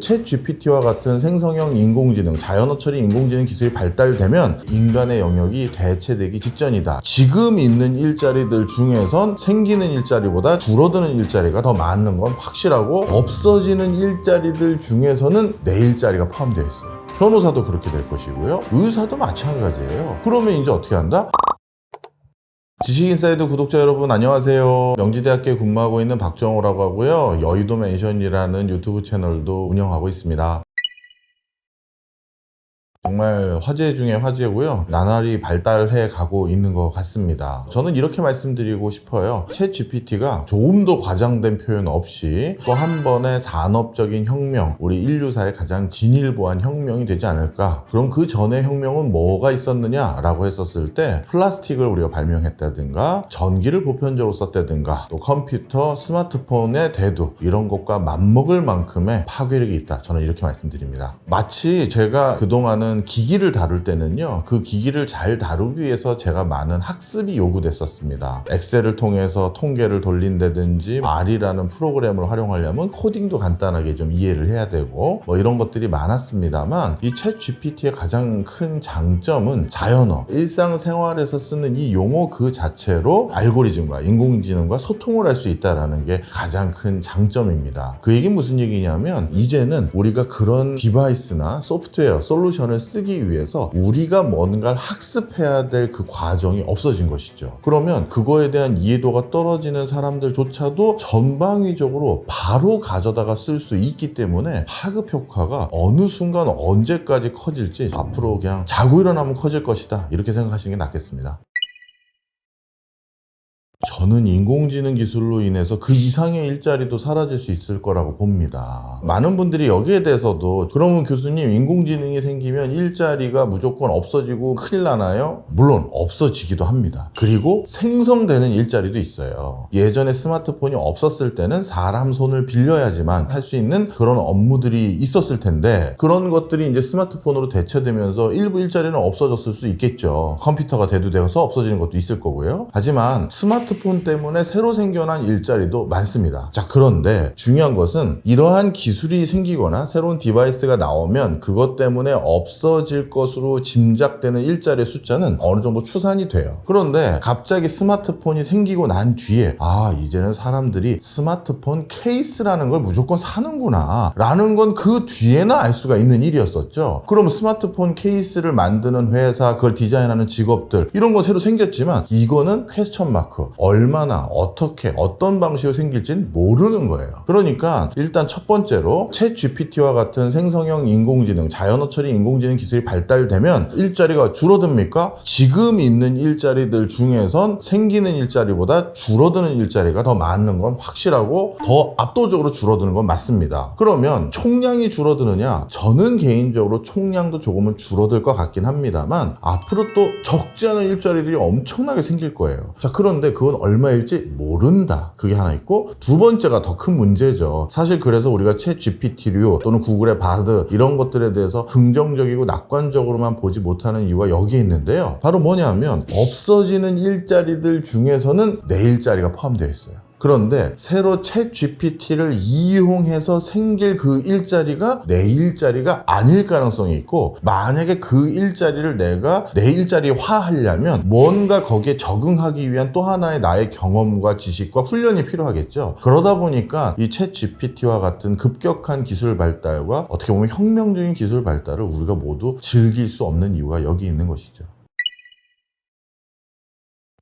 챗 GPT와 같은 생성형 인공지능, 자연어 처리 인공지능 기술이 발달되면 인간의 영역이 대체되기 직전이다. 지금 있는 일자리들 중에선 생기는 일자리보다 줄어드는 일자리가 더 많은 건 확실하고 없어지는 일자리들 중에서는 내 일자리가 포함되어 있어요. 변호사도 그렇게 될 것이고요. 의사도 마찬가지예요. 그러면 이제 어떻게 한다? 지식인사이드 구독자 여러분 안녕하세요. 명지대학교에 근무하고 있는 박정호라고 하고요. 여의도 맨션이라는 유튜브 채널도 운영하고 있습니다. 정말 화제 중에 화제고요. 나날이 발달해 가고 있는 것 같습니다. 저는 이렇게 말씀드리고 싶어요. 챗 GPT가 조금 더 과장된 표현 없이 또 한 번의 산업적인 혁명, 우리 인류사의 가장 진일보한 혁명이 되지 않을까. 그럼 그 전에 혁명은 뭐가 있었느냐라고 했었을 때 플라스틱을 우리가 발명했다든가 전기를 보편적으로 썼다든가 또 컴퓨터, 스마트폰의 대두 이런 것과 맞먹을 만큼의 파괴력이 있다. 저는 이렇게 말씀드립니다. 마치 제가 그동안은 기기를 다룰 때는요. 그 기기를 잘 다루기 위해서 제가 많은 학습이 요구됐었습니다. 엑셀을 통해서 통계를 돌린다든지 R이라는 프로그램을 활용하려면 코딩도 간단하게 좀 이해를 해야 되고 뭐 이런 것들이 많았습니다만 이 챗 GPT의 가장 큰 장점은 자연어, 일상생활에서 쓰는 이 용어 그 자체로 알고리즘과 인공지능과 소통을 할 수 있다는 게 가장 큰 장점입니다. 그 얘기는 무슨 얘기냐면 이제는 우리가 그런 디바이스나 소프트웨어, 솔루션을 쓰기 위해서 우리가 뭔가를 학습해야 될 그 과정이 없어진 것이죠. 그러면 그거에 대한 이해도가 떨어지는 사람들조차도 전방위적으로 바로 가져다가 쓸 수 있기 때문에 파급 효과가 어느 순간 언제까지 커질지 앞으로 그냥 자고 일어나면 커질 것이다. 이렇게 생각하시는 게 낫겠습니다. 저는 인공지능 기술로 인해서 그 이상의 일자리도 사라질 수 있을 거라고 봅니다. 많은 분들이 여기에 대해서도 그러면 교수님 인공지능이 생기면 일자리가 무조건 없어지고 큰일 나나요? 물론 없어지기도 합니다. 그리고 생성되는 일자리도 있어요. 예전에 스마트폰이 없었을 때는 사람 손을 빌려야지만 할 수 있는 그런 업무들이 있었을 텐데 그런 것들이 이제 스마트폰으로 대체되면서 일부 일자리는 없어졌을 수 있겠죠. 컴퓨터가 대두되어서 없어지는 것도 있을 거고요. 하지만 스마트 스마트폰 때문에 새로 생겨난 일자리도 많습니다. 자, 그런데 중요한 것은 이러한 기술이 생기거나 새로운 디바이스가 나오면 그것 때문에 없어질 것으로 짐작되는 일자리의 숫자는 어느 정도 추산이 돼요. 그런데 갑자기 스마트폰이 생기고 난 뒤에 아, 이제는 사람들이 스마트폰 케이스라는 걸 무조건 사는구나. 라는 건 그 뒤에나 알 수가 있는 일이었었죠. 그럼 스마트폰 케이스를 만드는 회사, 그걸 디자인하는 직업들, 이런 거 새로 생겼지만 이거는 퀘스천 마크. 얼마나 어떻게 어떤 방식으로 생길지는 모르는 거예요. 그러니까 일단 첫 번째로 챗 GPT와 같은 생성형 인공지능, 자연어 처리 인공지능 기술이 발달되면 일자리가 줄어듭니까? 지금 있는 일자리들 중에선 생기는 일자리보다 줄어드는 일자리가 더 많은 건 확실하고 더 압도적으로 줄어드는 건 맞습니다. 그러면 총량이 줄어드느냐? 저는 개인적으로 총량도 조금은 줄어들 것 같긴 합니다만 앞으로 또 적지 않은 일자리들이 엄청나게 생길 거예요. 자, 그런데 그건 얼마일지 모른다. 그게 하나 있고 두 번째가 더 큰 문제죠. 사실 그래서 우리가 챗 GPT류 또는 구글의 바드 이런 것들에 대해서 긍정적이고 낙관적으로만 보지 못하는 이유가 여기에 있는데요. 바로 뭐냐면 없어지는 일자리들 중에서는 내 일자리가 포함되어 있어요. 그런데 새로 챗 GPT를 이용해서 생길 그 일자리가 내 일자리가 아닐 가능성이 있고 만약에 그 일자리를 내가 내 일자리화 하려면 뭔가 거기에 적응하기 위한 또 하나의 나의 경험과 지식과 훈련이 필요하겠죠. 그러다 보니까 이 챗 GPT와 같은 급격한 기술 발달과 어떻게 보면 혁명적인 기술 발달을 우리가 모두 즐길 수 없는 이유가 여기 있는 것이죠.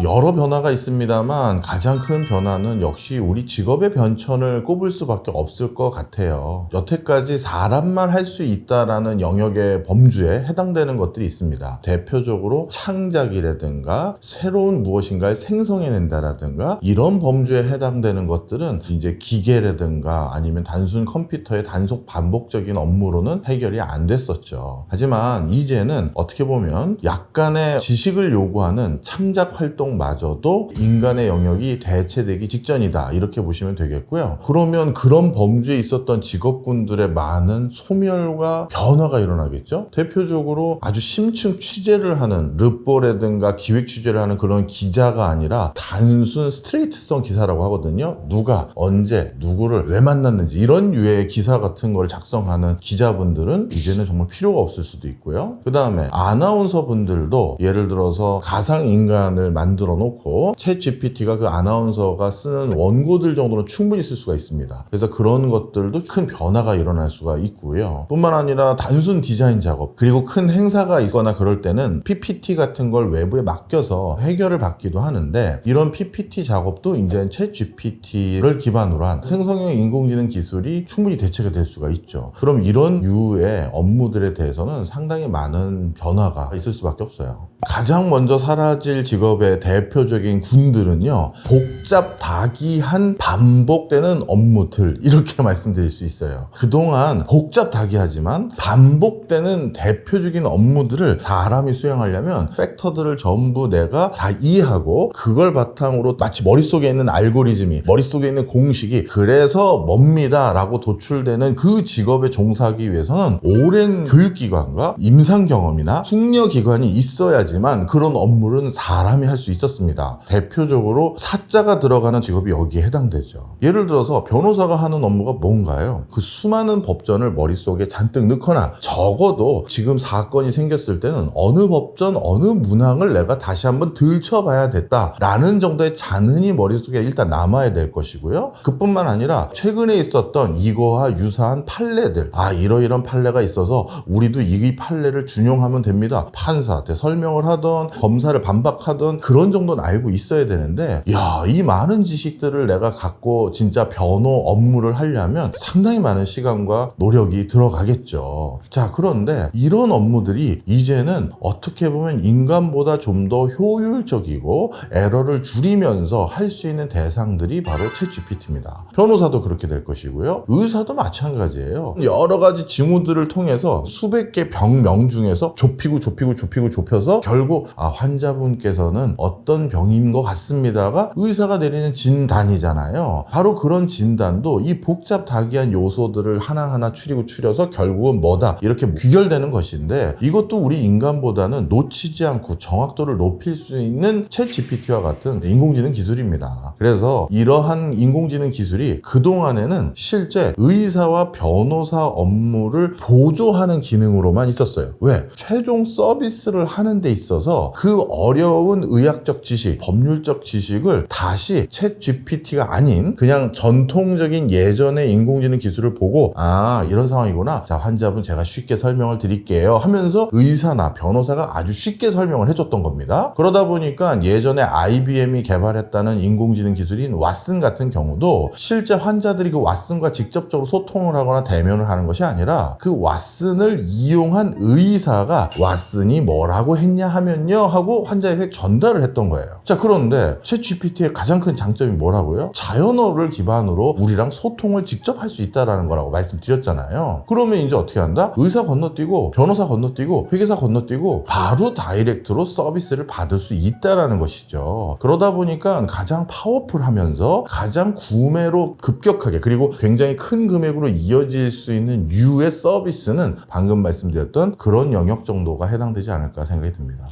여러 변화가 있습니다만 가장 큰 변화는 역시 우리 직업의 변천을 꼽을 수밖에 없을 것 같아요. 여태까지 사람만 할 수 있다라는 영역의 범주에 해당되는 것들이 있습니다. 대표적으로 창작이라든가 새로운 무엇인가를 생성해낸다라든가 이런 범주에 해당되는 것들은 이제 기계라든가 아니면 단순 컴퓨터의 단속 반복적인 업무로는 해결이 안 됐었죠. 하지만 이제는 어떻게 보면 약간의 지식을 요구하는 창작 활동 활동마저도 인간의 영역이 대체되기 직전이다. 이렇게 보시면 되겠고요. 그러면 그런 범주에 있었던 직업군들의 많은 소멸과 변화가 일어나겠죠. 대표적으로 아주 심층 취재를 하는 르뽀라든가 기획 취재를 하는 그런 기자가 아니라 단순 스트레이트성 기사라고 하거든요. 누가 언제 누구를 왜 만났는지 이런 유의 기사 같은 걸 작성하는 기자분들은 이제는 정말 필요가 없을 수도 있고요. 그 다음에 아나운서 분들도 예를 들어서 가상 인간을 만 들어 놓고 챗 GPT가 그 아나운서가 쓰는 원고들 정도는 충분히 쓸 수가 있습니다. 그래서 그런 것들도 큰 변화가 일어날 수가 있고요. 뿐만 아니라 단순 디자인 작업 그리고 큰 행사가 있거나 그럴 때는 PPT 같은 걸 외부에 맡겨서 해결을 받기도 하는데 이런 PPT 작업도 이제 챗 GPT를 기반으로 한 생성형 인공지능 기술이 충분히 대체가 될 수가 있죠. 그럼 이런 유의 업무들에 대해서는 상당히 많은 변화가 있을 수밖에 없어요. 가장 먼저 사라질 직업의 대표적인 군들은요, 복잡다기한 반복되는 업무들, 이렇게 말씀드릴 수 있어요. 그동안 복잡다기하지만 반복되는 대표적인 업무들을 사람이 수행하려면 팩터들을 전부 내가 다 이해하고 그걸 바탕으로 마치 머릿속에 있는 알고리즘이, 머릿속에 있는 공식이 그래서 뭡니다 라고 도출되는 그 직업에 종사하기 위해서는 오랜 교육기관과 임상 경험이나 숙려 기관이 있어야지만 그런 업무는 사람이 할 수 있었습니다. 대표적으로 사자가 들어가는 직업이 여기에 해당되죠. 예를 들어서 변호사가 하는 업무가 뭔가요? 그 수많은 법전을 머릿속에 잔뜩 넣거나 적어도 지금 사건이 생겼을 때는 어느 법전, 어느 문항을 내가 다시 한번 들춰봐야 됐다라는 정도의 잔흔이 머릿속에 일단 남아야 될 것이고요. 그뿐만 아니라 최근에 있었던 이거와 유사한 판례들, 아, 이러이런 판례가 있어서 우리도 이 판례를 준용하면 됩니다. 판사한테 설명을 하던, 검사를 반박하던 그런 정도는 알고 있어야 되는데, 야, 이 많은 지식들을 내가 갖고 진짜 변호 업무를 하려면 상당히 많은 시간과 노력이 들어가겠죠. 자, 그런데 이런 업무들이 이제는 어떻게 보면 인간보다 좀 더 효율적이고 에러를 줄이면서 할 수 있는 대상들이 바로 챗 GPT입니다. 변호사도 그렇게 될 것이고요. 의사도 마찬가지예요. 여러 가지 징후들을 통해서 수백 개 병명 중에서 좁히고 좁히고 좁히고 좁혀서 결국 아, 환자분께서는 어떤 병인 것 같습니다가 의사가 내리는 진단이잖아요. 바로 그런 진단도 이 복잡다기한 요소들을 하나하나 추리고 추려서 결국은 뭐다 이렇게 귀결되는 것인데 이것도 우리 인간보다는 놓치지 않고 정확도를 높일 수 있는 챗 GPT와 같은 인공지능 기술입니다. 그래서 이러한 인공지능 기술이 그동안에는 실제 의사와 변호사 업무를 보조하는 기능으로만 있었어요. 왜? 최종 서비스를 하는 데 있어서 그 어려운 의학 적 지식, 법률적 지식을 다시 챗 GPT가 아닌 그냥 전통적인 예전의 인공지능 기술을 보고 아, 이런 상황이구나. 자, 환자분 제가 쉽게 설명을 드릴게요. 하면서 의사나 변호사가 아주 쉽게 설명을 해줬던 겁니다. 그러다 보니까 예전에 IBM이 개발했다는 인공지능 기술인 왓슨 같은 경우도 실제 환자들이 그 왓슨과 직접적으로 소통을 하거나 대면을 하는 것이 아니라 그 왓슨을 이용한 의사가 왓슨이 뭐라고 했냐 하면요 하고 환자에게 전달을 했던 거예요. 자, 그런데 챗 GPT의 가장 큰 장점이 뭐라고요? 자연어를 기반으로 우리랑 소통을 직접 할 수 있다라는 거라고 말씀드렸잖아요. 그러면 이제 어떻게 한다? 의사 건너뛰고 변호사 건너뛰고 회계사 건너뛰고 바로 다이렉트로 서비스를 받을 수 있다라는 것이죠. 그러다 보니까 가장 파워풀하면서 가장 구매로 급격하게 그리고 굉장히 큰 금액으로 이어질 수 있는 유의 서비스는 방금 말씀드렸던 그런 영역 정도가 해당되지 않을까 생각이 듭니다.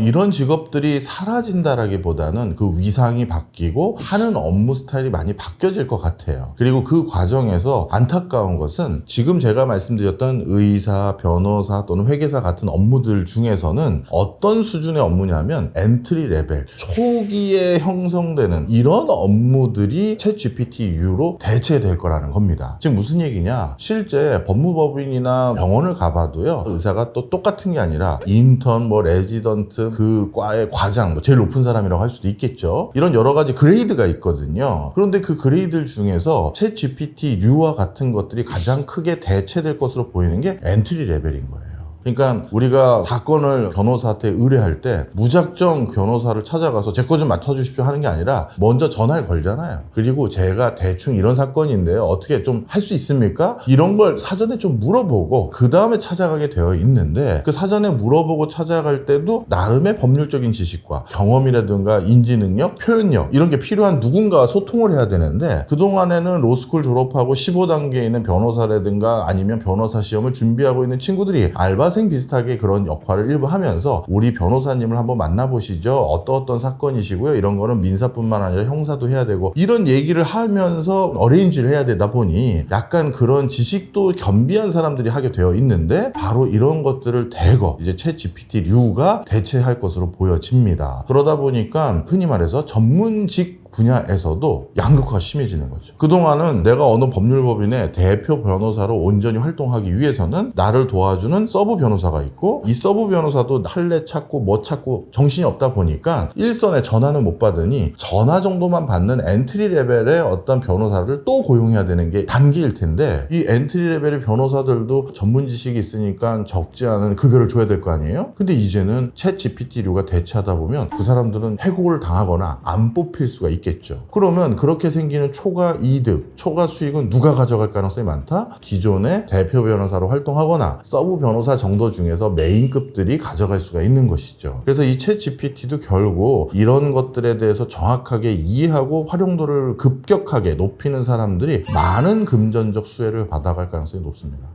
이런 직업들이 사라진다라기보다는 그 위상이 바뀌고 하는 업무 스타일이 많이 바뀌어질 것 같아요. 그리고 그 과정에서 안타까운 것은 지금 제가 말씀드렸던 의사, 변호사 또는 회계사 같은 업무들 중에서는 어떤 수준의 업무냐면 엔트리 레벨, 초기에 형성되는 이런 업무들이 챗 GPT 이후로 대체될 거라는 겁니다. 지금 무슨 얘기냐? 실제 법무법인이나 병원을 가봐도요, 의사가 또 똑같은 게 아니라 인턴, 뭐 레지던트, 그 과의 과장, 뭐 제일 높은 사람이라고 할 수도 있겠죠. 이런 여러 가지 그레이드가 있거든요. 그런데 그 그레이드 중에서 챗 GPT, 류와 같은 것들이 가장 크게 대체될 것으로 보이는 게 엔트리 레벨인 거예요. 그러니까 우리가 사건을 변호사한테 의뢰할 때 무작정 변호사를 찾아가서 제 거 좀 맡아주십시오 하는 게 아니라 먼저 전화를 걸잖아요. 그리고 제가 대충 이런 사건인데 어떻게 좀 할 수 있습니까? 이런 걸 사전에 좀 물어보고 그 다음에 찾아가게 되어 있는데 그 사전에 물어보고 찾아갈 때도 나름의 법률적인 지식과 경험이라든가 인지 능력, 표현력 이런 게 필요한 누군가와 소통을 해야 되는데 그동안에는 로스쿨 졸업하고 15단계에 있는 변호사라든가 아니면 변호사 시험을 준비하고 있는 친구들이 알바 생 비슷하게 그런 역할을 일부 하면서 우리 변호사님을 한번 만나보시죠. 어떤 어떤 사건이시고요. 이런 거는 민사뿐만 아니라 형사도 해야 되고 이런 얘기를 하면서 어레인지를 해야 되다 보니 약간 그런 지식도 겸비한 사람들이 하게 되어 있는데 바로 이런 것들을 대거 이제 채 GPT류가 대체할 것으로 보여집니다. 그러다 보니까 흔히 말해서 전문직 분야에서도 양극화가 심해지는 거죠. 그동안은 내가 어느 법률법인의 대표 변호사로 온전히 활동하기 위해서는 나를 도와주는 서브 변호사가 있고 이 서브 변호사도 할래 찾고 뭐 찾고 정신이 없다 보니까 일선에 전화는 못 받으니 전화 정도만 받는 엔트리 레벨의 어떤 변호사를 또 고용해야 되는 게 단계일 텐데 이 엔트리 레벨의 변호사들도 전문 지식이 있으니까 적지 않은 급여를 줘야 될 거 아니에요? 근데 이제는 챗 GPT류가 대체하다 보면 그 사람들은 해고를 당하거나 안 뽑힐 수가 있 있겠죠. 그러면 그렇게 생기는 초과 이득, 초과 수익은 누가 가져갈 가능성이 많다? 기존의 대표 변호사로 활동하거나 서브 변호사 정도 중에서 메인급들이 가져갈 수가 있는 것이죠. 그래서 이 챗 GPT도 결국 이런 것들에 대해서 정확하게 이해하고 활용도를 급격하게 높이는 사람들이 많은 금전적 수혜를 받아갈 가능성이 높습니다.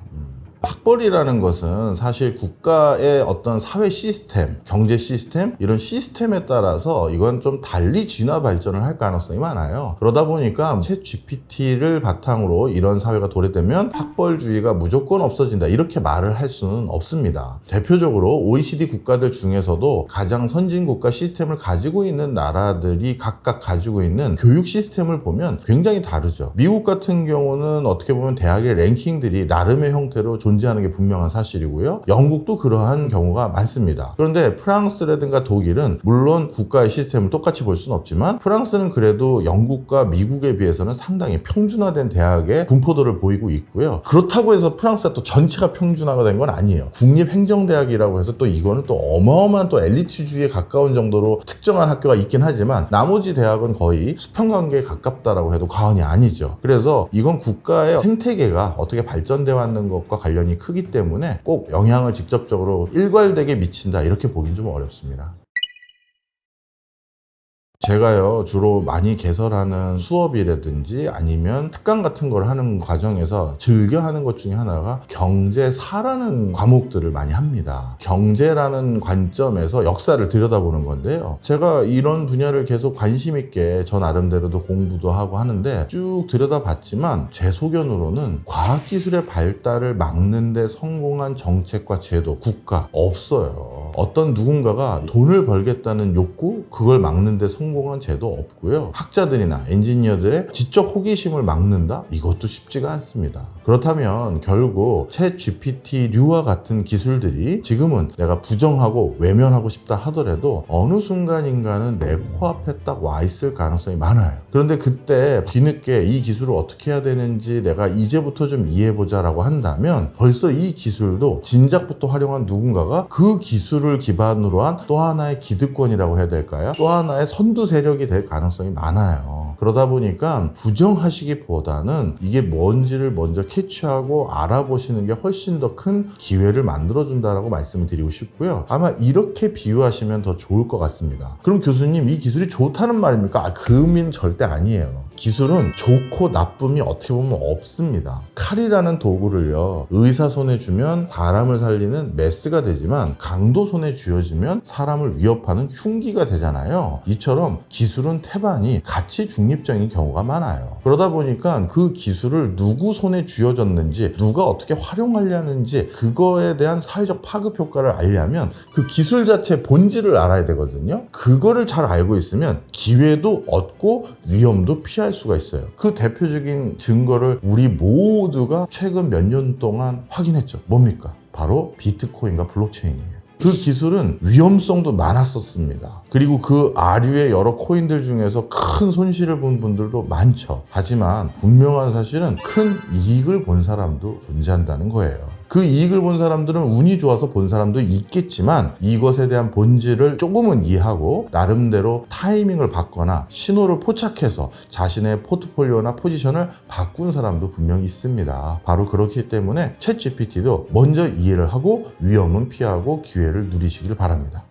학벌이라는 것은 사실 국가의 어떤 사회 시스템, 경제 시스템, 이런 시스템에 따라서 이건 좀 달리 진화 발전을 할 가능성이 많아요. 그러다 보니까 챗 GPT를 바탕으로 이런 사회가 도래되면 학벌주의가 무조건 없어진다. 이렇게 말을 할 수는 없습니다. 대표적으로 OECD 국가들 중에서도 가장 선진 국가 시스템을 가지고 있는 나라들이 각각 가지고 있는 교육 시스템을 보면 굉장히 다르죠. 미국 같은 경우는 어떻게 보면 대학의 랭킹들이 나름의 형태로 존재하는 게 분명한 사실이고요. 영국도 그러한 경우가 많습니다. 그런데 프랑스라든가 독일은 물론 국가의 시스템을 똑같이 볼 수는 없지만 프랑스는 그래도 영국과 미국에 비해서는 상당히 평준화된 대학의 분포도를 보이고 있고요. 그렇다고 해서 프랑스가 또 전체가 평준화가 된 건 아니에요. 국립행정대학이라고 해서 또 이거는 또 어마어마한 또 엘리트주의에 가까운 정도로 특정한 학교가 있긴 하지만 나머지 대학은 거의 수평관계에 가깝다라고 해도 과언이 아니죠. 그래서 이건 국가의 생태계가 어떻게 발전돼 왔는 것과 관련 이 크기 때문에 꼭 영향을 직접적으로 일괄되게 미친다 이렇게 보긴 좀 어렵습니다. 제가요 주로 많이 개설하는 수업이라든지 아니면 특강 같은 걸 하는 과정에서 즐겨 하는 것 중에 하나가 경제사라는 과목들을 많이 합니다. 경제라는 관점에서 역사를 들여다보는 건데요. 제가 이런 분야를 계속 관심 있게 저 나름대로도 공부도 하고 하는데 쭉 들여다봤지만 제 소견으로는 과학기술의 발달을 막는데 성공한 정책과 제도, 국가 없어요. 어떤 누군가가 돈을 벌겠다는 욕구, 그걸 막는데 성공한 제도 없고요. 학자들이나 엔지니어들의 지적 호기심을 막는다? 이것도 쉽지가 않습니다. 그렇다면 결국 챗 GPT류와 같은 기술들이 지금은 내가 부정하고 외면하고 싶다 하더라도 어느 순간인가는 내 코앞에 딱 와 있을 가능성이 많아요. 그런데 그때 뒤늦게 이 기술을 어떻게 해야 되는지 내가 이제부터 좀 이해해보자라고 한다면 벌써 이 기술도 진작부터 활용한 누군가가 그 기술을 기반으로 한 또 하나의 기득권이라고 해야 될까요? 또 하나의 선두 세력이 될 가능성이 많아요. 그러다 보니까 부정하시기보다는 이게 뭔지를 먼저 캐치하고 알아보시는 게 훨씬 더 큰 기회를 만들어준다라고 말씀을 드리고 싶고요. 아마 이렇게 비유하시면 더 좋을 것 같습니다. 그럼 교수님, 이 기술이 좋다는 말입니까? 아, 그 의미는 절대 아니에요. 기술은 좋고 나쁨이 어떻게 보면 없습니다. 칼이라는 도구를요, 의사 손에 주면 사람을 살리는 메스가 되지만 강도 손에 쥐어지면 사람을 위협하는 흉기가 되잖아요. 이처럼 기술은 태반이 같이 중립적인 경우가 많아요. 그러다 보니까 그 기술을 누구 손에 쥐어졌는지, 누가 어떻게 활용하려는지, 그거에 대한 사회적 파급 효과를 알려면 그 기술 자체 본질을 알아야 되거든요. 그거를 잘 알고 있으면 기회도 얻고 위험도 피할 수가 있어요. 그 대표적인 증거를 우리 모두가 최근 몇 년 동안 확인했죠. 뭡니까? 바로 비트코인과 블록체인이에요. 그 기술은 위험성도 많았었습니다. 그리고 그 아류의 여러 코인들 중에서 큰 손실을 본 분들도 많죠. 하지만 분명한 사실은 큰 이익을 본 사람도 존재한다는 거예요. 그 이익을 본 사람들은 운이 좋아서 본 사람도 있겠지만 이것에 대한 본질을 조금은 이해하고 나름대로 타이밍을 받거나 신호를 포착해서 자신의 포트폴리오나 포지션을 바꾼 사람도 분명히 있습니다. 바로 그렇기 때문에 챗 GPT도 먼저 이해를 하고 위험은 피하고 기회를 누리시길 바랍니다.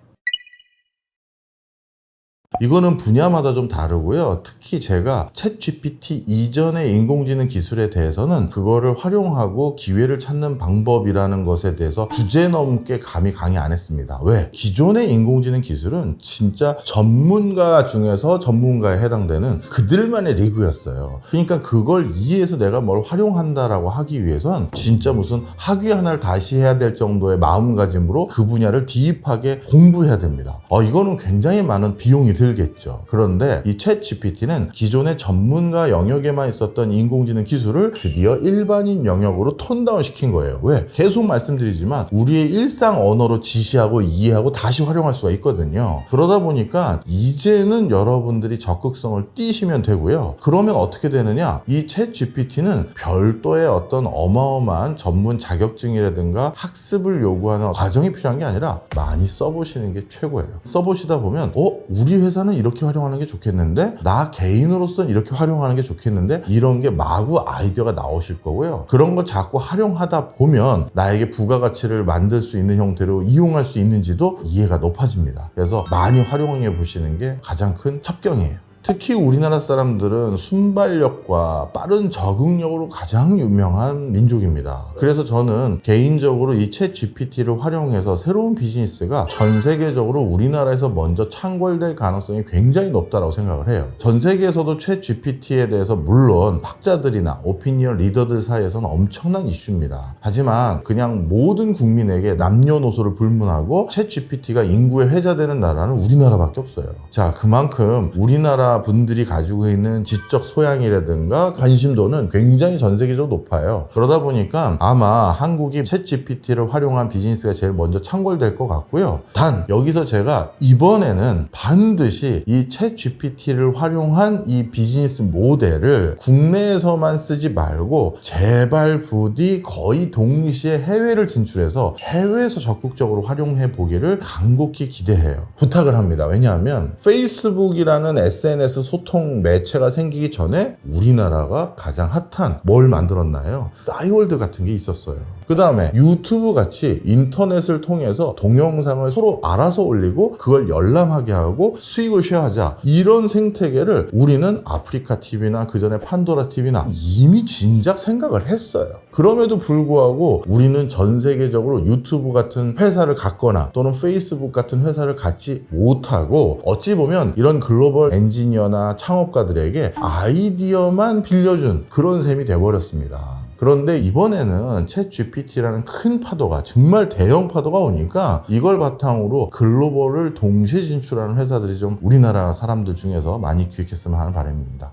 이거는 분야마다 좀 다르고요. 특히 제가 챗 GPT 이전의 인공지능 기술에 대해서는 그거를 활용하고 기회를 찾는 방법이라는 것에 대해서 주제 넘게 감히 강의 안 했습니다. 왜? 기존의 인공지능 기술은 진짜 전문가 중에서 전문가에 해당되는 그들만의 리그였어요. 그러니까 그걸 이해해서 내가 뭘 활용한다라고 하기 위해선 진짜 무슨 학위 하나를 다시 해야 될 정도의 마음가짐으로 그 분야를 딥하게 공부해야 됩니다. 어, 이거는 굉장히 많은 비용이 들 겠죠. 그런데 이챗 GPT는 기존의 전문가 영역에만 있었던 인공지능 기술을 드디어 일반인 영역으로 톤다운 시킨 거예요. 왜? 계속 말씀드리지만 우리의 일상 언어로 지시하고 이해하고 다시 활용할 수가 있거든요. 그러다 보니까 이제는 여러분들이 적극성을 띄시면 되고요. 그러면 어떻게 되느냐? 이챗 GPT는 별도의 어떤 어마어마한 전문 자격증이라든가 학습을 요구하는 과정이 필요한 게 아니라 많이 써보시는 게 최고예요. 써보시다 보면, 어, 우리 회사 는 이렇게 활용하는 게 좋겠는데, 나 개인으로서는 이렇게 활용하는 게 좋겠는데, 이런 게 마구 아이디어가 나오실 거고요. 그런 거 자꾸 활용하다 보면 나에게 부가가치를 만들 수 있는 형태로 이용할 수 있는지도 이해가 높아집니다. 그래서 많이 활용해 보시는 게 가장 큰 첩경이에요. 특히 우리나라 사람들은 순발력과 빠른 적응력으로 가장 유명한 민족입니다. 그래서 저는 개인적으로 이 챗 GPT를 활용해서 새로운 비즈니스가 전 세계적으로 우리나라에서 먼저 창궐될 가능성이 굉장히 높다고 생각을 해요. 전 세계에서도 챗 GPT에 대해서 물론 학자들이나 오피니언 리더들 사이에서는 엄청난 이슈입니다. 하지만 그냥 모든 국민에게 남녀노소를 불문하고 챗 GPT가 인구의 회자되는 나라는 우리나라밖에 없어요. 자, 그만큼 우리나라 분들이 가지고 있는 지적 소양이라든가 관심도는 굉장히 전 세계적으로 높아요. 그러다 보니까 아마 한국이 챗 GPT를 활용한 비즈니스가 제일 먼저 창궐될 것 같고요. 단 여기서 제가 이번에는 반드시 이 챗 GPT를 활용한 이 비즈니스 모델을 국내에서만 쓰지 말고 제발 부디 거의 동시에 해외를 진출해서 해외에서 적극적으로 활용해 보기를 간곡히 기대해요. 부탁을 합니다. 왜냐하면 페이스북이라는 SNS 소통 매체가 생기기 전에 우리나라가 가장 핫한 뭘 만들었나요? 싸이월드 같은 게 있었어요. 그 다음에 유튜브 같이 인터넷을 통해서 동영상을 서로 알아서 올리고 그걸 열람하게 하고 수익을 쉐어하자. 이런 생태계를 우리는 아프리카 TV나 그 전에 판도라 TV나 이미 진작 생각을 했어요. 그럼에도 불구하고 우리는 전 세계적으로 유튜브 같은 회사를 갖거나 또는 페이스북 같은 회사를 갖지 못하고 어찌 보면 이런 글로벌 엔지니어나 창업가들에게 아이디어만 빌려준 그런 셈이 돼버렸습니다. 그런데 이번에는 챗 GPT라는 큰 파도가 정말 대형 파도가 오니까 이걸 바탕으로 글로벌을 동시에 진출하는 회사들이 좀 우리나라 사람들 중에서 많이 기획했으면 하는 바람입니다.